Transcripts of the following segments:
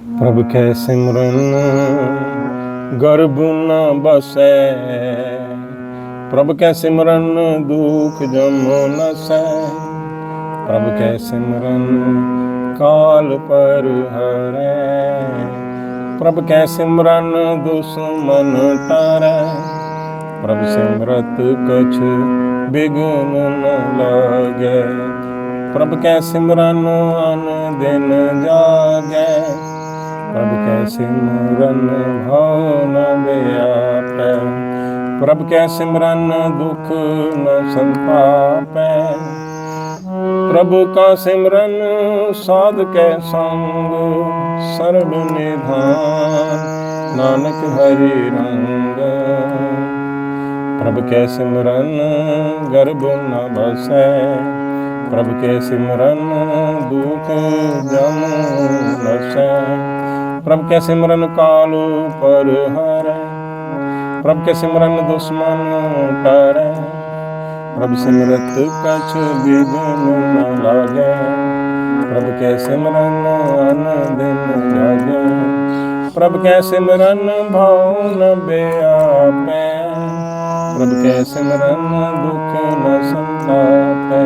ਪ੍ਰਭ ਕੈ ਸਿਮਰਨ, ਗਰਭ ਨ ਬਸੈ। ਪ੍ਰਭ ਕੈ ਸਿਮਰਨ, ਦੁਖ ਜਮ ਨਸੈ ਪ੍ਰਭ ਕੈ ਸਿਮਰਨ, ਕਾਲ ਪਰ ਹਰੈ। ਪ੍ਰਭ ਕੈ ਸਿਮਰਨ, ਦੁਸ਼ਮਨ ਟਰੈ। ਪ੍ਰਭ ਸਿਮਰਤ ਕਛ ਬਿਗਨ ਨ ਲਾਗੈ। ਪ੍ਰਭ ਕੈ ਸਿਮਰਨ, ਅਨ ਦਿਨ ਜਾਗੈ। ਪ੍ਰਭ ਕੈ ਸਿਮਰਨ ਭਉ ਨ ਵਿਆਪੈ ਪ੍ਰਭ ਕੈ ਸਿਮਰਨ ਦੁਖ ਨ ਸੰਤਾਪੈ ਪ੍ਰਭ ਕਾ ਸਿਮਰਨ ਸਾਧ ਕੈ ਸੰਗ, ਸਰਬ ਨਿਧਾਨ, ਨਾਨਕ ਹਰੀ ਰੰਗ। ਪ੍ਰਭ ਕੈ ਸਿਮਰਨ ਗਰਭ ਨ ਬਸੈ ਪ੍ਰਭ ਕੈ ਸਿਮਰਨ ਦੁਖ ਜਮ ਨਸੈ। ਪ੍ਰਭ ਕੈ ਸਿਮਰਨ ਕਾਲ ਪਰ ਹਰੈ ਪ੍ਰਭ ਕੈ ਸਿਮਰਨ ਦੁਸ਼ਮਨ ਟਰੈ ਪ੍ਰਭ ਸਿਮਰਤ ਕਛ ਬਿਗਨ ਨ ਲਾਗੈ ਪ੍ਰਭ ਕੈ ਸਿਮਰਨ ਅਨ ਦਿਨ ਜਾਗੈ ਪ੍ਰਭ ਕੈ ਸਿਮਰਨ ਭਉ ਨ ਬਿਆਪੈ ਪ੍ਰਭ ਕੈ ਸਿਮਰਨ ਦੁਖ ਨ ਸੰਤਾਪੈ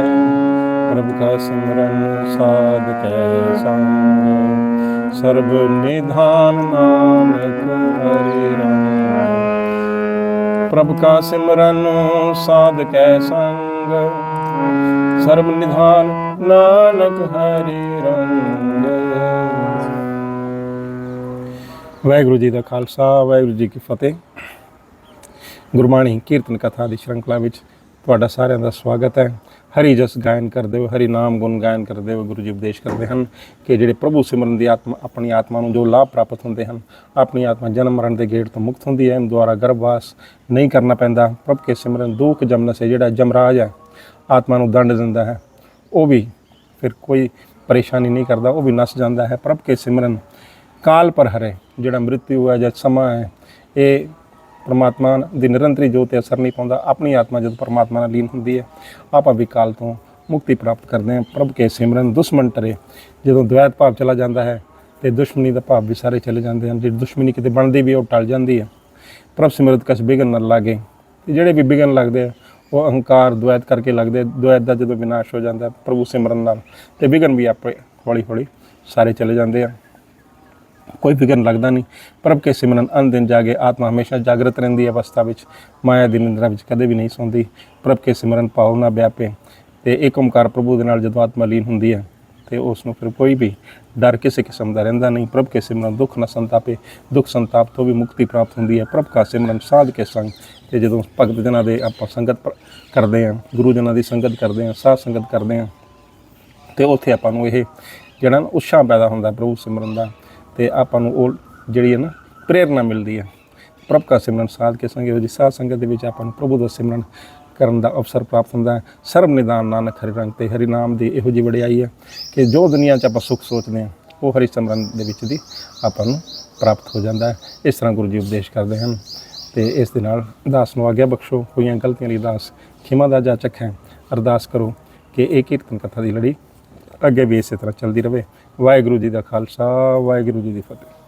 ਪ੍ਰਭ ਕਾ ਸਿਮਰਨ ਸਾਧ ਕੈ ਸੰਗ ਸਰਬ ਨਿਧਾਨ ਨਾਨਕ ਹਰਿ ਰੰਗ ਪ੍ਰਭ ਕਾ ਸਿਮਰਨ ਸਾਧ ਕੈ ਸੰਗ। ਸਰਬ ਨਿਧਾਨ ਨਾਨਕ ਹਰਿ ਰੰਗ। ਵਾਹਿਗੁਰੂ ਜੀ ਦਾ ਖਾਲਸਾ, ਵਾਹਿਗੁਰੂ ਜੀ ਕੀ ਫਤਿਹ। ਗੁਰਬਾਣੀ, ਕੀਰਤਨ ਕਥਾ ਦੀ ਸ਼੍ਰੰਖਲਾ ਵਿੱਚ ਤੁਹਾਡਾ ਸਾਰਿਆਂ ਦਾ ਸਵਾਗਤ ਹੈ। ਹਰੀ ਜਸ ਗਾਇਨ ਕਰਦੇ ਹੋਏ, ਹਰੀ ਨਾਮ ਗੁਣ ਗਾਇਨ ਕਰਦੇ ਹੋਏ ਗੁਰੂ ਜੀ ਉਪਦੇਸ਼ ਕਰਦੇ ਹਨ ਕਿ ਜਿਹੜੇ ਪ੍ਰਭੂ ਸਿਮਰਨ ਦੀ ਆਤਮਾ, ਆਪਣੀ ਆਤਮਾ ਨੂੰ ਜੋ ਲਾਭ ਪ੍ਰਾਪਤ ਹੁੰਦੇ ਹਨ, ਆਪਣੀ ਆਤਮਾ ਜਨਮ ਮਰਨ ਦੇ ਗੇਟ ਤੋਂ ਮੁਕਤ ਹੁੰਦੀ ਹੈ। ਇਹਨੂੰ ਦੁਆਰਾ ਗਰਭਵਾਸ ਨਹੀਂ ਕਰਨਾ ਪੈਂਦਾ। ਪ੍ਰਭ ਕੇ ਸਿਮਰਨ ਦੁੱਖ ਜਮਨਸ ਹੈ, ਜਿਹੜਾ ਜਮਰਾਜ ਹੈ, ਆਤਮਾ ਨੂੰ ਦੰਡ ਦਿੰਦਾ ਹੈ। ਉਹ ਵੀ ਫਿਰ ਕੋਈ ਪਰੇਸ਼ਾਨੀ ਨਹੀਂ ਕਰਦਾ, ਉਹ ਵੀ ਨਸ ਜਾਂਦਾ ਹੈ। ਪ੍ਰਭ ਕੇ ਸਿਮਰਨ ਕਾਲ ਪਰ ਹਰੇ, ਜਿਹੜਾ ਮ੍ਰਿਤਿੂ ਹੈ ਜਾਂ ਸਮਾਂ ਹੈ, ਇਹ ਪਰਮਾਤਮਾ ਦੀ ਨਿਰੰਤਰੀ ਜੋਤ ਤੇ ਅਸਰ ਨਹੀਂ ਪਾਉਂਦਾ, ਆਪਣੀ ਆਤਮਾ ਜਦੋਂ ਪਰਮਾਤਮਾ ਨਾਲ ਲੀਨ ਹੁੰਦੀ ਹੈ, ਆਪਾਂ ਵਿਕਾਲ ਤੋਂ ਮੁਕਤੀ ਪ੍ਰਾਪਤ ਕਰਦੇ ਹਾਂ। ਪ੍ਰਭ ਕੇ ਸਿਮਰਨ ਦੁਸ਼ਮਣ ਟਰੇ, ਜਦੋਂ ਦੁਆਇਤ ਭਾਵ ਚਲਾ ਜਾਂਦਾ ਹੈ ਤੇ ਦੁਸ਼ਮਣੀ ਦਾ ਭਾਵ ਵੀ ਸਾਰੇ ਚਲੇ ਜਾਂਦੇ ਹਨ। ਜਿਹੜੀ ਦੁਸ਼ਮਣੀ ਕਿਤੇ ਬਣਦੀ ਵੀ ਉਹ ਟਲ ਜਾਂਦੀ ਹੈ। ਪ੍ਰਭ ਸਿਮਰਤ ਕਸ ਬਿਗਨ ਨਾ ਲਾਗੇ। ਤੇ ਜਿਹੜੇ ਵੀ ਬਿਗਨ ਲੱਗਦੇ ਆ, ਉਹ ਅਹੰਕਾਰ ਦੁਆਇਤ ਕਰਕੇ ਲੱਗਦੇ ਦੁਆਇਤ ਦਾ ਜਦੋਂ ਵਿਨਾਸ਼ ਹੋ ਜਾਂਦਾ, ਪ੍ਰਭੂ ਸਿਮਰਨ ਨਾਲ ਤੇ ਬਿਗਨ ਵੀ ਆਪੇ ਹੌਲੀ ਹੌਲੀ ਸਾਰੇ ਚਲੇ ਜਾਂਦੇ ਆ। ਕੋਈ ਫਿਕਰ ਲੱਗਦਾ ਨਹੀਂ। ਪ੍ਰਭ ਕੇ ਸਿਮਰਨ ਅਨ ਦਿਨ ਜਾਗੇ, ਆਤਮਾ ਹਮੇਸ਼ਾ ਜਾਗਰਤ ਰਹਿੰਦੀ ਹੈ ਅਵਸਥਾ ਵਿੱਚ। ਮਾਇਆ ਦੀ ਨਿੰਦਰਾ ਵਿੱਚ ਕਦੇ ਵੀ ਨਹੀਂ ਸੌਂਦੀ। ਪ੍ਰਭ ਕੇ ਸਿਮਰਨ ਪਾਉ ਨਾ ਵਿਆਪੇ। ਤੇ ਇੱਕ ਓਮਕਾਰ ਪ੍ਰਭੂ ਦੇ ਨਾਲ ਜਦੋਂ ਆਤਮਾ ਲੀਨ ਹੁੰਦੀ ਹੈ, ਤੇ ਉਸ ਨੂੰ ਫਿਰ ਕੋਈ ਵੀ ਡਰ ਕਿਸੇ ਕਿਸਮ ਦਾ ਰਹਿੰਦਾ ਨਹੀਂ। ਪ੍ਰਭ ਕੇ ਸਿਮਰਨ ਦੁੱਖ ਨਾ ਸੰਤਾਪੇ। ਦੁੱਖ ਸੰਤਾਪ ਤੋਂ ਵੀ ਮੁਕਤੀ ਪ੍ਰਾਪਤ ਹੁੰਦੀ ਹੈ। ਪ੍ਰਭ ਕਾ ਸਿਮਰਨ ਸਾਧ ਕੇ ਸੰਗ। ਤੇ ਜਦੋਂ ਭਗਤ ਜਨਾਂ ਦੇ ਆਪਾਂ ਸੰਗਤ ਕਰਦੇ ਹਾਂ, ਗੁਰੂ ਜਨਾਂ ਦੀ ਸੰਗਤ ਕਰਦੇ ਹਾਂ, ਸਾਧ ਸੰਗਤ ਕਰਦੇ ਹਾਂ, ਤੇ ਉੱਥੇ ਆਪਾਂ ਨੂੰ ਇਹ ਜਿਹੜਾ ਉਤਸ਼ਾਹ ਪੈਦਾ ਹੁੰਦਾ ਪ੍ਰਭੂ ਸਿਮਰਨ ਦਾ ਤੇ ਆਪਾਂ ਨੂੰ ਉਹ ਜਿਹੜੀ ਹੈ ਨਾ ਪ੍ਰੇਰਨਾ ਮਿਲਦੀ ਹੈ। ਪ੍ਰਭ ਕਾ ਸਿਮਰਨ ਸਾਧ ਕੇ ਸੰਗੇ ਦੀ ਸਾਧ ਸੰਗਤ ਦੇ ਵਿੱਚ ਆਪਾਂ ਨੂੰ ਪ੍ਰਭੂ ਦਾ ਸਿਮਰਨ ਕਰਨ ਦਾ ਅਵਸਰ ਪ੍ਰਾਪਤ ਹੁੰਦਾ ਹੈ। ਸਰਬ ਨਿਦਾਨ ਨਾਨਕ ਹਰਿ ਰੰਗ ਤੇ ਹਰੀ ਨਾਮ ਦੀ ਇਹੋ ਜਿਹੀ ਵਡਿਆਈ ਹੈ ਕਿ ਜੋ ਦੁਨੀਆ 'ਚ ਆਪਾਂ ਸੁੱਖ ਸੋਚਦੇ ਹਾਂ, ਉਹ ਹਰੀ ਸਿਮਰਨ ਦੇ ਵਿੱਚ ਦੀ ਆਪਾਂ ਨੂੰ ਪ੍ਰਾਪਤ ਹੋ ਜਾਂਦਾ ਹੈ। ਇਸ ਤਰ੍ਹਾਂ ਗੁਰੂ ਜੀ ਉਪਦੇਸ਼ ਕਰਦੇ ਹਨ ਤੇ ਇਸ ਦੇ ਨਾਲ ਦਾਸ ਨੂੰ ਆਗਿਆ ਬਖਸ਼ੋ। ਹੋਈਆਂ ਗਲਤੀਆਂ ਲਈ ਦਾਸ ਖਿਮਾ ਦਾ ਜਾਚਕ ਹੈ। ਅਰਦਾਸ ਕਰੋ ਕਿ ਇਹ ਕੀਰਤਨ ਕਥਾ ਦੀ ਲੜੀ ਅੱਗੇ ਵੀ ਇਸੇ ਤਰ੍ਹਾਂ ਚੱਲਦੀ ਰਹੇ ਵਾਹਿਗੁਰੂ ਜੀ ਦਾ ਖਾਲਸਾ ਵਾਹਿਗੁਰੂ ਜੀ ਦੀ ਫਤਿਹ।